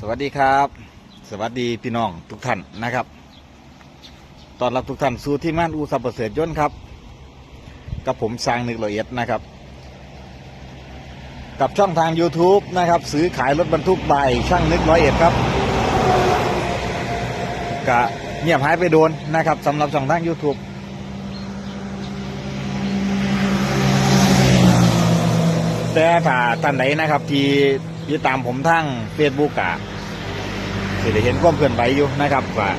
สวัสดีครับ สวัสดีพี่น้องทุกท่านนะครับตอนรับทุกท่านสู่ที่ม่านอูสับประเสริฐยนต์ครับ กับผมสร้างนึกละเอียดนะครับ กับช่องทาง YouTube นะครับ ซื้อขายรถบรรทุกใบช่างนึกร้อยเอ็ดครับกะเงียบหายไปโดนนะครับสำหรับช่องทาง YouTube แต่ถ้าท่านไหนนะครับที่ ติดตามผมทางเฟซบุ๊กอะสิได้เห็นความเคลื่อนไหวอยู่นะครับว่า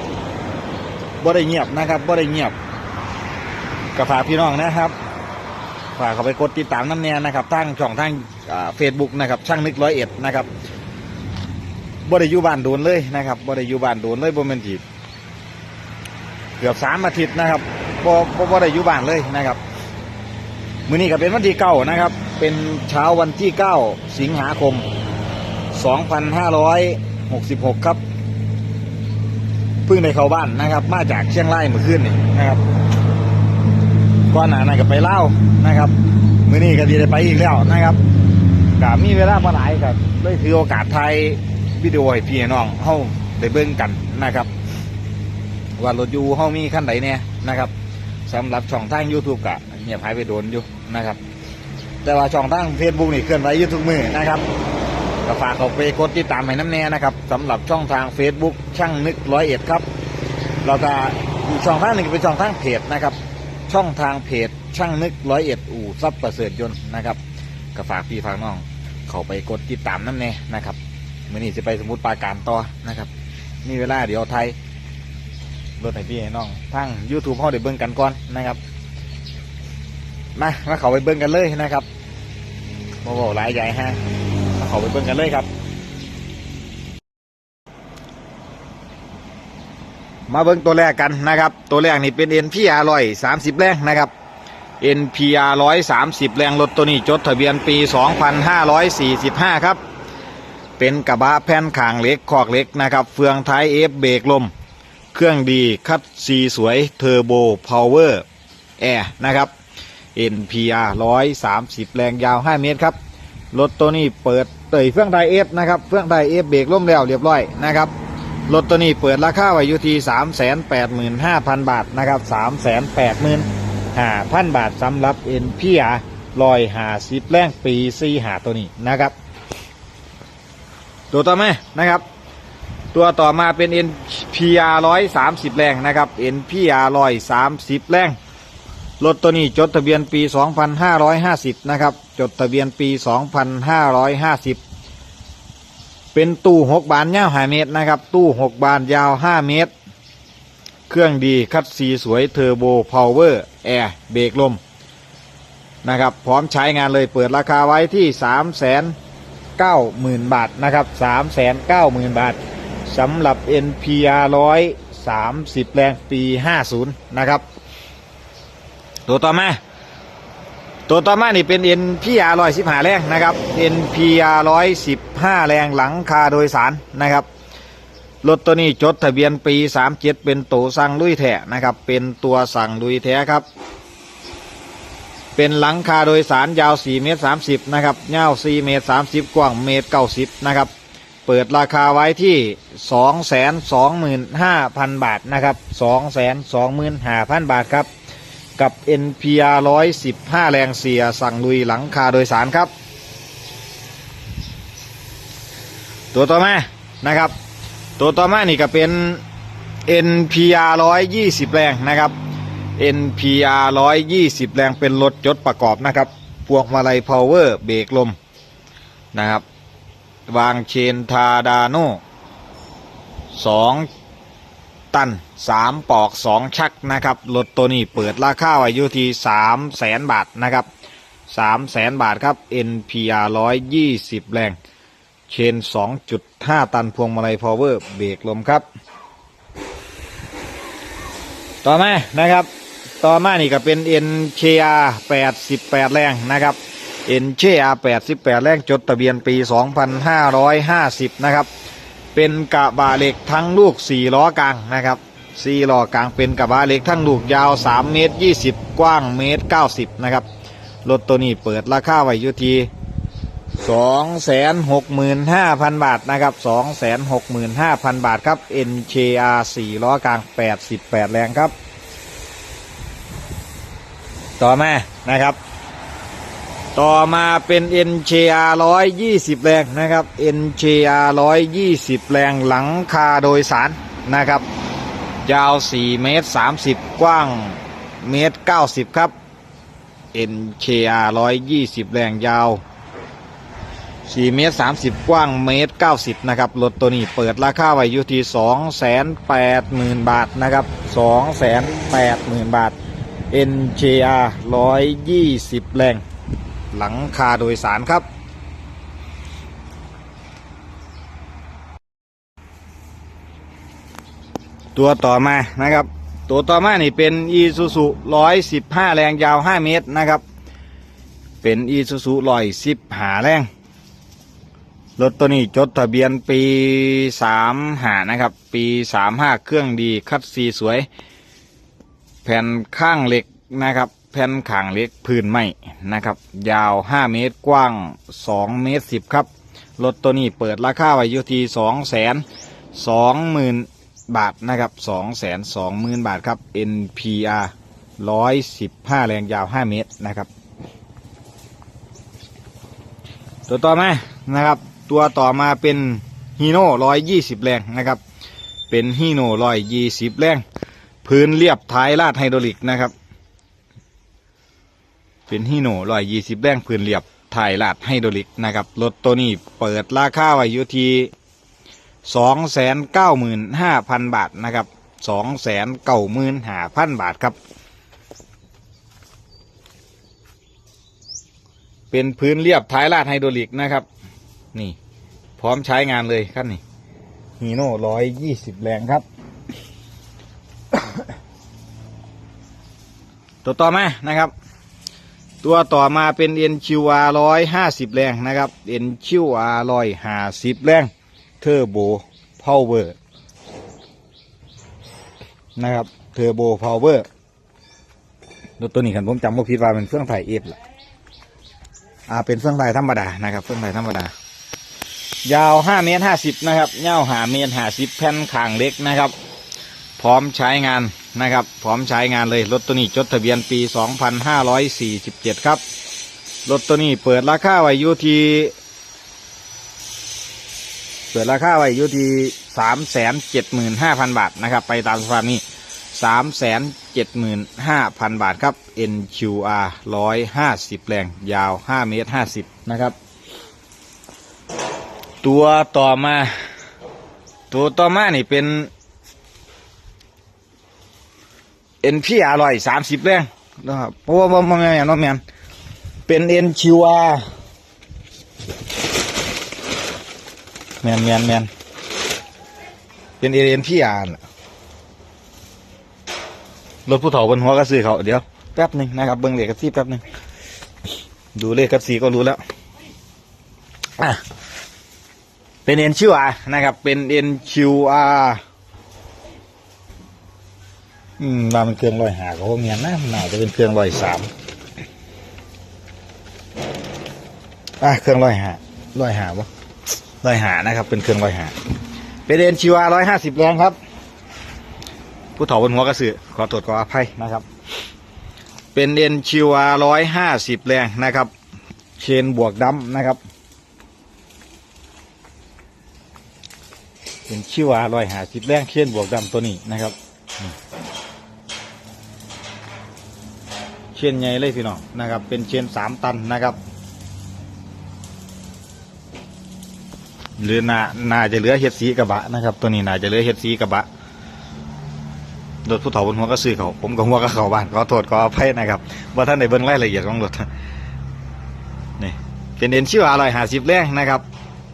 บ่ได้เงียบนะครับบ่ได้เงียบก็ฝากพี่น้องนะครับฝากเขาไปกดติดตามน้ำแน่นะครับทางช่องทางเฟซบุ๊กนะครับ ช่างนึกร้อยเอ็ดนะครับบ่ได้อยู่บ้านโดนเลยนะครับบ่ได้อยู่บ้านโดนเลยบ่แม่นทีเกือบสามอาทิตย์นะครับบ่บ่บ่ได้อยู่บ้านเลยนะครับมื้อนี้ก็เป็นวันที่เก้านะครับ เป็นเช้าวันที่เก้าสิงหาคม 2566 ครับเพิ่งได้เข้าบ้านนะครับ มาจากเชียงรายเมื่อคืนนี่นะครับก่อนหน้านั้นก็ไปเล่านะครับมื้อนี้ก็ดีได้ไปอีกแล้วนะครับก็มีเวลามาหลายก็เลยถือโอกาสถ่ายวิดีโอให้พี่น้องเฮาได้เบิ่งกันนะครับ ว่ารถอยูเฮามีขั้นใดเนี่ยนะครับสำหรับช่องทาง YouTube ก็เงียบหายไปโดนอยู่นะครับ แต่ว่าช่องทาง Facebook นี่เคลื่อนไหวอยู่ทุกมือนะครับ ก็ฝากเขาไปกดติดตามให้น้ำแน่นะครับสำหรับช่องทาง Facebook ช่างนึกร้อยเอ็ดครับแล้วก็อีกช่องทางหนึ่งเป็นช่องทางเพจนะครับ ช่องทางเพจช่างนึกร้อยเอ็ดอู่ซับประเสริฐยนต์นะครับก็ฝากพี่ฝากน้อง เขาไปกดติดตามน้ำแน่นะครับเมื่อนี้จะไปสมุทรปราการต่อนะครับมีเวลาเดี๋ยวไทยรถให้พี่ให้น้องทาง YouTube เขาได้เบิ่งกันก่อนนะครับมามาเขาไปเบิ่งกันเลยนะครับโมโหหลายใหญ่ฮะ เขาไปเบิ่งกันเลยครับ มาเบิ่งตัวแรกกันนะครับ ตัวแรกนี่เป็น NPR ร้อยสามสิบแรงนะครับ NPR ร้อยสามสิบแรงรถตัวนี้จดทะเบียนปี2545ครับ เป็นกระบะแผ่นขางเล็กขอกเล็กนะครับ เฟืองท้ายเอฟเบรกลม เครื่องดีคัดซีสวยเทอร์โบพาวเวอร์แอร์นะครับ NPR 130 แรงยาว 5 เมตร ครับ รถตัวนี้เปิด เตยเฟื่องไดเอฟนะครับเฟื่องไดเอฟเบรกล่มแล้วเรียบร้อยนะครับรถตัวนี้เปิดราคาไว้อยู่ที่สามแสนแปดหมื่นห้าพันบาทนะครับสามแสนแปดหมื่นห้าพันบาทสำหรับเอ็นพีอาลอยหาสิบแรงปีซีหาตัวนี้นะครับ ตัวต่อมานะครับ ตัวต่อมาเป็น NPR 130แรงนะครับ NPR 130แรงรถตัวนี้จดทะเบียนปี 2550 นะครับ จดทะเบียนปี 2550 เป็นตู้6บานยาว5เมตรนะครับ ตู้6บานยาว5เมตร เครื่องดีคัดสีสวยเทอร์โบพาวเวอร์แอร์เบรกลมนะครับ พร้อมใช้งานเลยเปิดราคาไว้ที่ 3 9 0 0 0 0 บาทนะครับ 3 9 0 0 0 0 บาทสำหรับ NPR 130 แรงปี 50 นะครับ ตัวต่อมา ตัวต่อมานี่เป็น NPR 115 แรงนะครับ NPR 115 แรงหลังคาโดยสารนะครับรถตัวนี้จดทะเบียนปี 37 เป็นตัวสั่งลุยแท้นะครับ เป็นตัวสั่งลุยแท้ครับ เป็นหลังคาโดยสารยาว 4 เมตร 30 นะครับยาว 4 เมตร 30 กว้างเมตร 90 นะครับ เปิดราคาไว้ที่ 225,000 บาทนะครับ 225,000 บาทครับ กับ NPR 115 แรงเสีย สั่งลุยหลังคาโดยสารครับ ตัวต่อมานะครับ ตัวต่อมานี่ก็เป็น NPR 120 แรงนะครับ NPR 120 แรงเป็นรถจดประกอบนะครับพวงมาลัยพาวเวอร์เบรกลมนะครับ วางเชนทาดาโน่สอง ตันสามปอกสองชักนะครับรถตัวนี้เปิดราคาไว้อยู่ที่สามแสนบาทนะครับสามแสนบาทครับ NPR ร้อยยี่สิบแรง เชนสองจุดห้าตันพวงมาลัยพาวเวอร์เบรกลมครับ ต่อมานะครับ ต่อมานี่ก็เป็น NKR 88 แรงนะครับ NKR 88 แรงจดทะเบียนปี 2550 นะครับ เป็นกระบะเหล็กทั้งลูก4ล้อกลางนะครับ4ล้อกลางเป็นกระบะเหล็กทั้งลูกยาว3เมตร20 กว้างเมตร90นะครับรถตัวนี้เปิดราคาไว้อยู่ที่สองแสนหกหมื่นห้าพันบาทนะครับสองแสนหกหมื่นห้าพันบาทครับ NKR สี่ล้อกลางแปดสิบแปดแรงครับ ต่อมานะครับ ต่อมาเป็น NKR ร้อยยี่สิบแรงนะครับ NKR ร้อยยี่สิบแรงหลังคาโดยสารนะครับ ยาว 4 เมตร 30 กว้างเมตร 90 ครับ NKR 120 แรงยาว 4 เมตร 30 กว้างเมตร 90 นะครับ รถตัวนี้เปิดราคาไว้อยู่ที่280,000 บาทนะครับ 280,000 บาท NKR 120 แรง หลังคาโดยสารครับ ตัวต่อมานะครับ ตัวต่อมานี่เป็น Isuzu 115แรงยาว5เมตรนะครับ เป็น Isuzu 115แรงรถตัวนี้จดทะเบียนปี35นะครับ ปี35เครื่องดีคัดซีสวย แผ่นข้างเหล็กนะครับ ผ่นขางเล็กพื้นไม้นะครับ ยาว 5 เมตรกว้าง 2 เมตร 10 ครับ รถตัวนี้เปิดราคาไว้อยู่ที่220,000บาทนะครับสองแสนสองหมื่นบาทครับ NPR ร้อยสิบห้าแรงยาวห้าเมตรนะครับ ตัวต่อมานะครับ ตัวต่อมาเป็นฮีโน่ร้อยยี่สิบแรงนะครับ เป็นฮีโน่ร้อยยี่สิบแรง พื้นเรียบท้ายลาดไฮดรอลิกนะครับ เป็นฮีโน่ร้อยยี่สิบแรงพื้นเรียบท้ายลาดไฮดรอลิกนะครับรถตัวนี้เปิดราคาไว้อยู่ที่สองแสนเก้าหมื่นห้าพันบาทนะครับสองแสนเก้าหมื่นห้าพันบาทครับ เป็นพื้นเรียบท้ายลาดไฮดรอลิกนะครับ นี่ พร้อมใช้งานเลยครับนี่ฮีโน่ร้อยยี่สิบแรงครับ ตัวต่อมานะครับ ตัวต่อมาเป็น NQR ร้อยห้าสิบแรงนะครับ NQR ร้อยห้าสิบแรงเทอร์โบพาวเวอร์นะครับเทอร์โบพาวเวอร์รถตัวนี้คันผมจำว่าผิดว่าเป็นเครื่องไถ่เอฟล่ะอ่าเป็นเครื่องไถ่ธรรมดานะครับเครื่องไถ่ธรรมดายาวห้าเมตรห้าสิบนะครับยาวหาเมตรห้าสิบแผ่นขางเล็กนะครับ ร้อมใช้งานนะครับ พร้อมใช้งานเลยรถตัวนี้จดทะเบียนปี 2547 ครับ รถตัวนี้เปิดราคาไว้อยู่ที่เปิดราคาไว้อยู่ที่สามแสนเจ็ดหมื่นห้าพันบาทนะครับ ไปตามสภาพนี้สามแสนเจ็ดหมื่นห้าพันบาทครับ NQR ร้อยห้าสิบแรงยาวห้าเมตรห้าสิบนะครับ ตัวต่อมา ตัวต่อมานี่เป็น NPR ร้อยสามสิบแรงนะครับเพราะว่าบ่บ่แม่นบ่แม่นเป็น NQR แมนแมนแมนเป็นเอเนพี่อ่านรถผู้เฒ่าบนหัวกระสือเขาเดี๋ยวแป๊บหนึ่งนะครับเบิ้งเลขกระซีแป๊บหนึ่งดูเลขกระซีก็รู้แล้วอะเป็นเอ็นคิวอาร์นะครับ เป็นเอ็นคิวอาร์ อืมว่ามันเครื่องลอยหาเขาเมียนะน่าจะเป็นเครื่องลอยสามอะเครื่องลอยหาลอยหาปะร้อยหานะครับ เป็นเครื่องร้อยหาเป็นเอ็นชิวาร้อยห้าสิบแรงครับ ผู้ถอบนหัวกระสือขอตรวจขออภัยนะครับ เป็นเอ็นชิวาร้อยห้าสิบแรงนะครับเชนบวกดัมนะครับเป็นชิวาร้อยห้าสิบแรงเชนบวกดัมตัวนี้นะครับนี่ เชนใหญ่เลยพี่น้องนะครับ เป็นเชนสามตันนะครับหรือน่าน่าจะเหลือเฮ็ดสีกระบะนะครับ ตัวนี้น่าจะเหลือเฮ็ดสีกระบะรถผู้เฒ่าบนหัวก็ซื้อเขาผมก็หัวก็เขาบ้านขอโทษขออภัยนะครับว่าท่านได้เบิ่งรายละเอียดของรถนี่เป็นเอ็นชิวอะไรหาสิบแรงนะครับ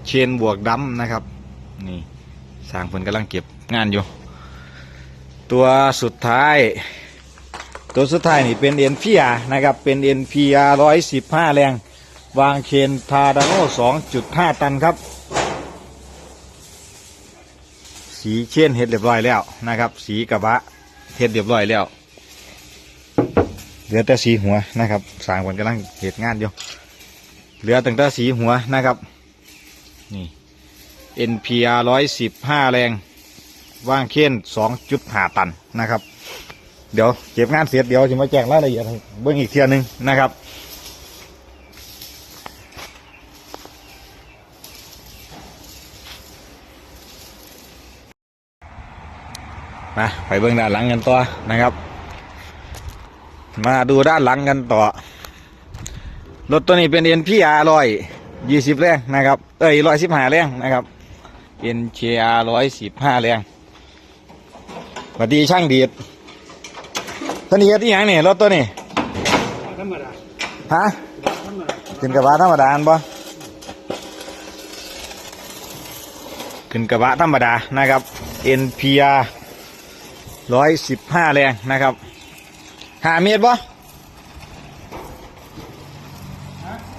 เชนบวกดัมนะครับ นี่สร้างเพิ่นกำลังเก็บงานอยู่ ตัวสุดท้าย ตัวสุดท้ายนี่เป็นเอ็นพีอานะครับเป็นเอ็นพีอาร้อยสิบห้าแรง วางเชนทาดาโน่สองจุดห้าตันครับ สีเช่นเฮ็ดเรียบร้อยแล้วนะครับ สีกระบะเฮ็ดเรียบร้อยแล้วเหลือแต่สีหัวนะครับสางคนกำลังเหตุงานอยู่เหลือตั้งแต่สีหัวนะครับนี่ NPR ร้อยสิบห้าแรง ว่างเค้นสองจุดห้าตันนะครับ เดี๋ยวเก็บงานเสร็จเดี๋ยวจะมาแจ้งรายละเอียดให้เบื้องอีกเทียหนึงนะครับ มาไปเบื้องด้านหลังกันต่อนะครับ มาดูด้านหลังกันต่อ รถตัวนี้เป็น NPR ร้อยยี่สิบแรงนะครับ เอ้ยร้อยสิบห้าแรงนะครับ NKR ร้อยสิบห้าแรงสวัสดีช่างดีด ตัวนี้เฮ็ดอีหยังนี่รถตัวนี้ธรรมดาฮะธรรมดาขึ้นกระบะธรรมดาอันบ่ขึ้นกระบะธรรมดานะครับ NPR ร้อยสิบห้าแรงนะครับหาเมตรบ่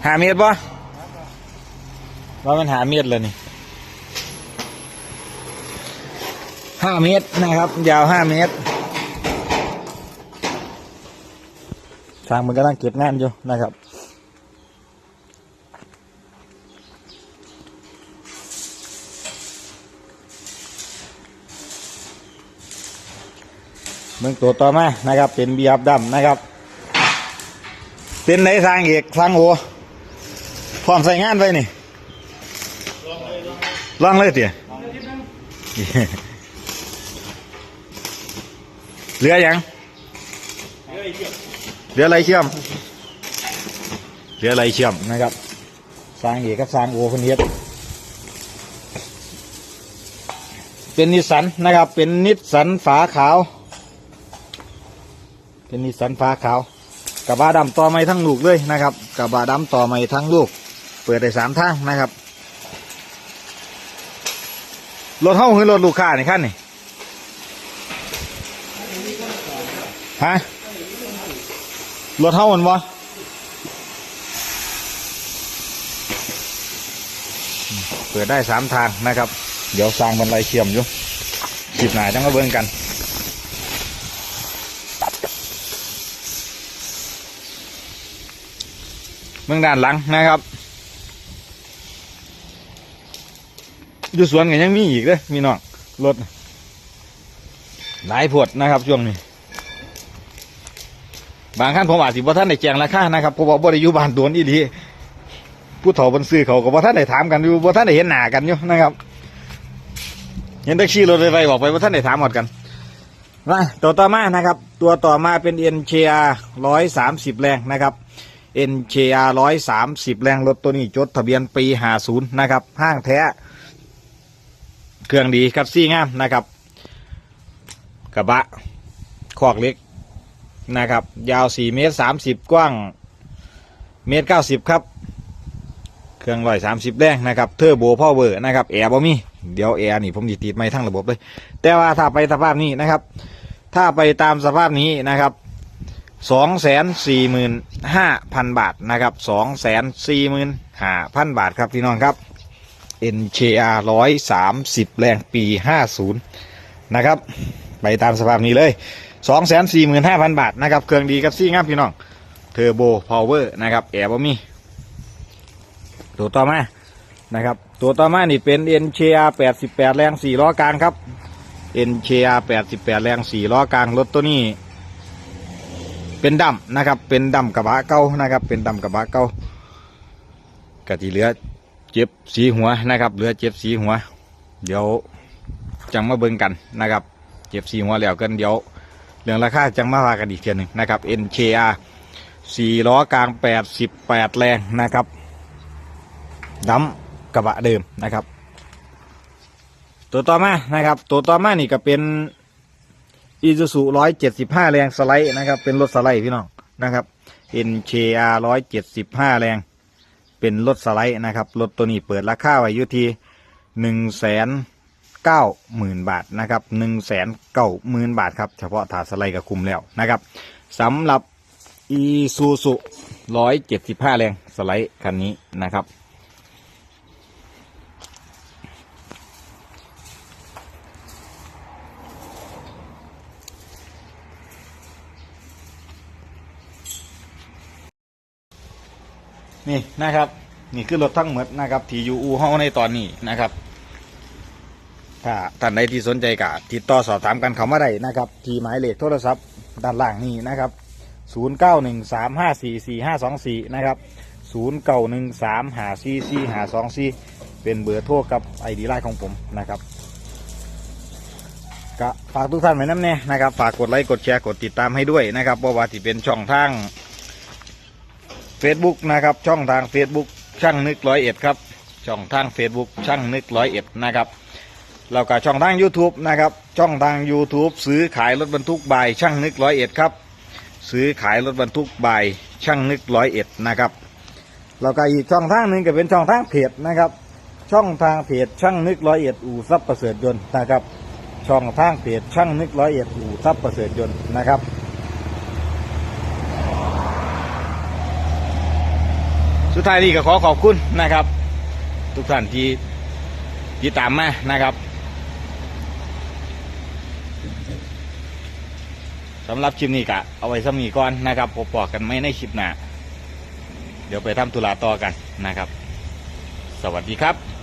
หาเมตรบ่ว่ามันหาเมตรเลยนี่ห้าเมตรนะครับ ยาวห้าเมตร ทางมันกำลังเก็บงานอยู่นะครับเมืองตัวต่อมานะครับ เป็นเบียบดำนะครับ เป็นไหนทางเอกทางโอพร้อมใส่งานไปนี่ลองเลยเตี๋ยเหลือยัง เหลืออะไรเชื่อม เหลืออะไรเชื่อมนะครับ สร้างเอกกับสร้างโอคนเฮ็ดเป็นนิสันนะครับ เป็นนิสันฝาขาว เป็นนิสันฟ้าขาวกระบะดำต่อไม้ทั้งลูกเลยนะครับกระบะดำต่อไม้ทั้งลูก เปิดได้สามทางนะครับรถเท่าคือรถลูกค้านี่ขั้นนี่ฮะ รถเท่ามันวะเปิดได้สามทางนะครับ เดี๋ยวสร้างบันไดเชื่อมอยู่สิบหนายต้องมาเบิ่งกันเมืองด้านหลังนะครับอยู่สวนกันยังมีอีกเลยมีน้องรถหลายพวดนะครับช่วงนี้ บางขั้นผมอาจสิบ่ท่านได้แจงราคานะครับเพราะว่าบ่ได้อยู่บ้านโดนอีหลีผู้เฒ่าบนซื้อเขาก็บ่ท่านได้ถามกันอยู่บ่ท่านได้เห็นหน้ากันอยู่นะครับเห็นแท็กซี่รถไฟไฟบอกไปบ่ท่านได้ถามหมดกันมาตัวต่อมานะครับ ตัวต่อมาเป็น NKR ร้อยสามสิบแรงนะครับ NKR ร้อยสามสิบแรงรถตัวนี้จดทะเบียนปีห้าศูนย์นะครับ ห้างแท้ เครื่องดีครับซี่งามนะครับ กระบะขอกเล็ก นะครับ ยาวสี่เมตรสามสิบกว้างเมตรเก้าสิบครับ เครื่องร้อยสามสิบแรงนะครับเทอร์โบพ่อเวอร์นะครับแอร์บ่มีเดี๋ยวแอร์นี่ผมจะติดไม่ทั้งระบบเลย แต่ว่าถ้าไปสภาพนี้นะครับ ถ้าไปตามสภาพนี้นะครับสองแสนสี่หมื่นห้าพันบาทนะครับสองแสนสี่หมื่นห้าพันบาทครับพี่น้องครับ NKR ร้อยสามสิบแรงปีห้าศูนย์นะครับ ไปตามสภาพนี้เลย สองแสนสี่หมื่นห้าพันบาทนะครับ เครื่องดีกับซี่งับพี่น้อง เทอร์โบพาวเวอร์นะครับแอร์บ่มี ตัวต่อมานะครับ ตัวต่อมานี่เป็น NKR แปดสิบแปดแรงสี่ล้อกลางครับ NKR แปดสิบแปดแรงสี่ล้อกลางรถตัวนี้ เป็นดำนะครับ เป็นดำกระบะเก่านะครับ เป็นดำกระบะเก่ากะทิเหลือเจ็บสีหัวนะครับ เหลือเจ็บสีหัว เดี๋ยวจังมาเบิ่งกันนะครับ เจ็บสีหัวแล้วกันเดี๋ยว เรื่องราคาจังมาว่ากันอีกเทียหนึ่งนะครับ NKR สี่ล้อกลางแปดสิบแปดแรงนะครับดำกระบะเดิมนะครับ ตัวต่อมานะครับ ตัวต่อมานี่ก็เป็นอีซูซูร้อยเจ็ดสิบห้าแรงสไลด์นะครับ เป็นรถสไลด์พี่น้องนะครับ NKR ร้อยเจ็ดสิบห้าแรง เป็นรถสไลด์นะครับ รถตัวนี้เปิดราคาไว้อยู่ที่หนึ่งแสน เก้าหมื่นบาทนะครับหนึ่งแสนเก้าหมื่นบาทครับเฉพาะถาสไลด์ก็คุ้มแล้วนะครับสำหรับอีซูซูร้อยเจ็ดสิบห้าแรงสไลด์คันนี้นะครับนี่นะครับ นี่คือรถทั้งหมดนะครับที่อยู่อู่เฮาในตอนนี้นะครับ ถ้าท่านใดที่สนใจก็ติดต่อสอบถามกันเขามาได้นะครับ ที่หมายเลขโทรศัพท์ด้านล่างนี้นะครับ 0913544524 นะครับ 0913544524 เป็นเบอร์โทรกับไอดีไลน์ของผมนะครับก็ฝากทุกท่านไว้น้ำแน่นะครับ ฝากกดไลค์ กดแชร์ กดติดตามให้ด้วยนะครับเพราะว่าที่เป็นช่องทาง Facebook นะครับ ช่องทาง Facebook ช่างนึกร้อยเอ็ดครับ ช่องทาง Facebook ช่างนึกร้อยเอ็ดนะครับ แล้วก็ช่องทาง YouTube นะครับ ช่องทาง YouTube ซื้อขายรถบรรทุกบายช่างนึกร้อยเอ็ดครับ ซื้อขายรถบรรทุกบายช่างนึกร้อยเอ็ดนะครับ แล้วก็อีกช่องทางหนึ่งก็เป็นช่องทางเพจนะครับ ช่องทางเพจช่างนึกร้อยเอ็ดอู่ซับประเสริฐยนต์นะครับ ช่องทางเพจช่างนึกร้อยเอ็ดอู่ซับประเสริฐยนต์นะครับสุดท้ายนี้ก็ขอขอบคุณนะครับ ทุกท่านที่ที่ตามมานะครับ สำหรับคลิปนี้กะเอาไว้สมีก่อนนะครับพบปอกันไม่ในคลิปหน้าเดี๋ยวไปทำธุระต่อกันนะครับ สวัสดีครับ